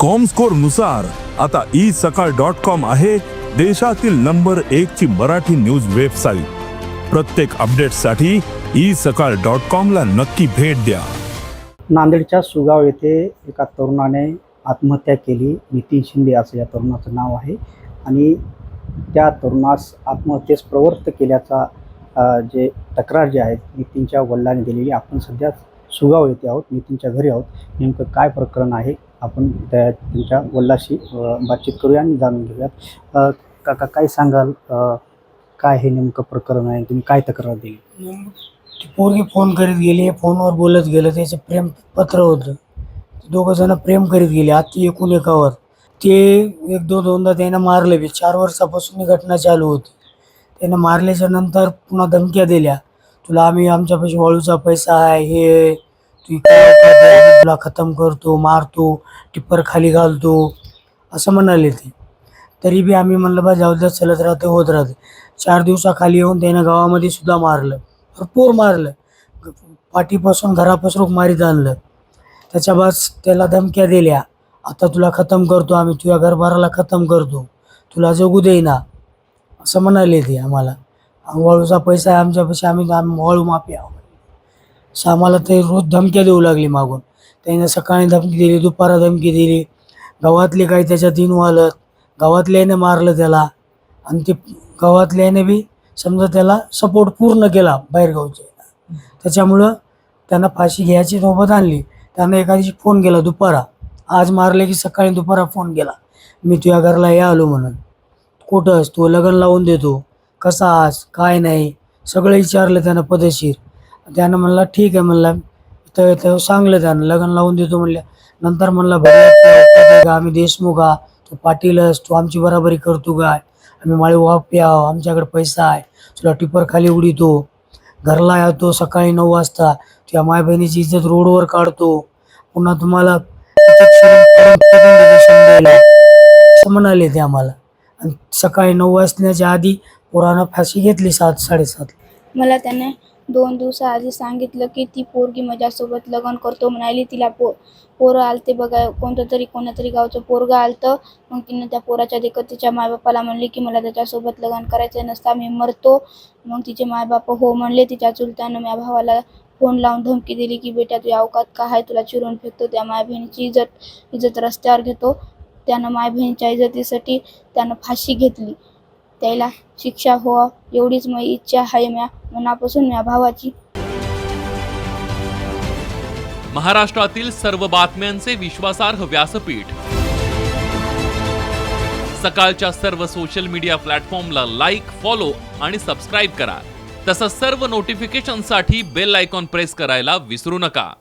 कॉमस्कोरनुसार आता ई सकाळ dot com आहे देशातील नंबर एक ची मराठी न्यूज वेबसाईट प्रत्येक अपडेटसाठी ई सकाळ डॉट कॉम ला नक्की भेट द्या. नांदेडच्या सुगाव येथे एका तरुणाने आत्महत्या केली. नितीन शिंदे असं या तरुणाचं नाव आहे. आणि त्या तरुणास आत्महत्येस प्रवृत्त केल्याचा जे तक्रार जे आहे नितीनच्या वडिलांनी दिलेली. आपण सध्या सुगाव येथे आहोत नितीनच्या घरी आहोत. नेमकं काय प्रकरण आहे? आपण त्या त्यांच्या वडिलाशी बातचीत करूया आणि जाणून घेऊयात. काका काय सांगाल? काय हे नेमकं प्रकरण आहे? तुम्ही काय तक्रार दिली? ती पोरगी फोन करीत गेली फोनवर बोलत गेलं त्याचं प्रेम पत्र होतं. दोघं जण प्रेम करीत गेले आत्ती एकूण एकावर. ते एक दोन दोनदा त्यांना मारले बी. चार वर्षापासून ही घटना चालू होती. त्यानं मारल्याच्या नंतर पुन्हा धमक्या दिल्या. तुला आम्ही आमच्यापाशी वाळूचा पैसा आहे हे तू तुला खतम करतो मारतो टिप्पर खाली घालतो असं म्हणाले ते. तरी बी आम्ही म्हणलं बा जाऊ द्या चलत राहते होत राहते. चार दिवसाखाली येऊन त्यानं गावामध्ये सुद्धा मारलं. भरपूर मारलं. पाठीपासून घरापासून मारीत आणलं. त्याच्याबास त्याला धमक्या दिल्या. आता तुला खतम करतो आम्ही तुझ्या घरभराला खतम करतो. तुला जगू देईना असं म्हणाले ते आम्हाला. वाळूचा पैसा आहे आमच्यापाशी आम्ही आम्ही वाळू माफी आहोत. असं आम्हाला ते रोज धमक्या देऊ लागली मागून. त्याने सकाळी धमकी दिली दुपारा धमकी दिली. गावातले काही त्याच्यात वालत गावातल्याने मारलं त्याला. आणि ते गावातल्याने बी समजा त्याला सपोर्ट पूर्ण केला बाहेरगावचे. त्याच्यामुळं त्यांना फाशी घ्यायची सोबत आणली. त्यांना एका दिवशी फोन केला दुपारा. आज मारले की सकाळी दुपारा फोन केला. मी तुझ्या घरला या आलो म्हणून. कुठंस तू? लग्न लावून देतो कसा आज काय नाही? सगळं विचारलं त्यानं पदशीर. त्यानं म्हणला ठीक आहे म्हणला. तर तर सांगलं त्यानं लग्न लावून देतो म्हणल्या. नंतर म्हणला भैया का आम्ही देशमुख आ तू पाटील तू आमची बराबरी करतो काय आम्ही माळी वाप आहो आमच्याकडे पैसा आहे. तुला टिपर खाली उडीतो. घरला येतो सकाळी नऊ वाजता. तुझ्या माय बहिणीची इज्जत रोडवर काढतो. पुन्हा तुम्हाला असं म्हणाले ते आम्हाला. आणि सकाळी नऊ वाजण्याच्या आधी पोरानं फाशी घेतली सात साडेसात. मला त्याने दोन दिवसाआधी सांगितलं की ती पोरगी माझ्यासोबत लग्न करतो म्हणाली. तिला पो पोरं आलते बघा कोणतं तरी कोणत्या तरी गावचं पोरगं आलतं. मग तिनं त्या पोराच्या देखत तिच्या मायबापाला म्हणली की मला त्याच्यासोबत लग्न करायचं नसता मी मरतो. मग तिचे मायबाप हो म्हणले तिच्या चुलत्यानं माझ्या भावाला फोन लावून धमकी दिली की बेटा तुझ्या अवकात का आहे? तुला चिरून फेकतो त्या माय बहिणीची इज्जत इज्जत रस्त्यावर घेतो. त्यानं माय बहिणीच्या इज्जतीसाठी त्यानं फाशी घेतली. त्याला शिक्षा हो एवढीच माझी इच्छा आहे म्या मनापासून म्या भावाची. महाराष्ट्रातील सर्व बातम्यांचे विश्वासार्ह व्यासपीठ. सकाळच्या सर्व सोशल मीडिया प्लॅटफॉर्मला लाईक फॉलो आणि सबस्क्राईब करा. तसंच सर्व नोटिफिकेशनसाठी बेल आयकॉन प्रेस करायला विसरू नका.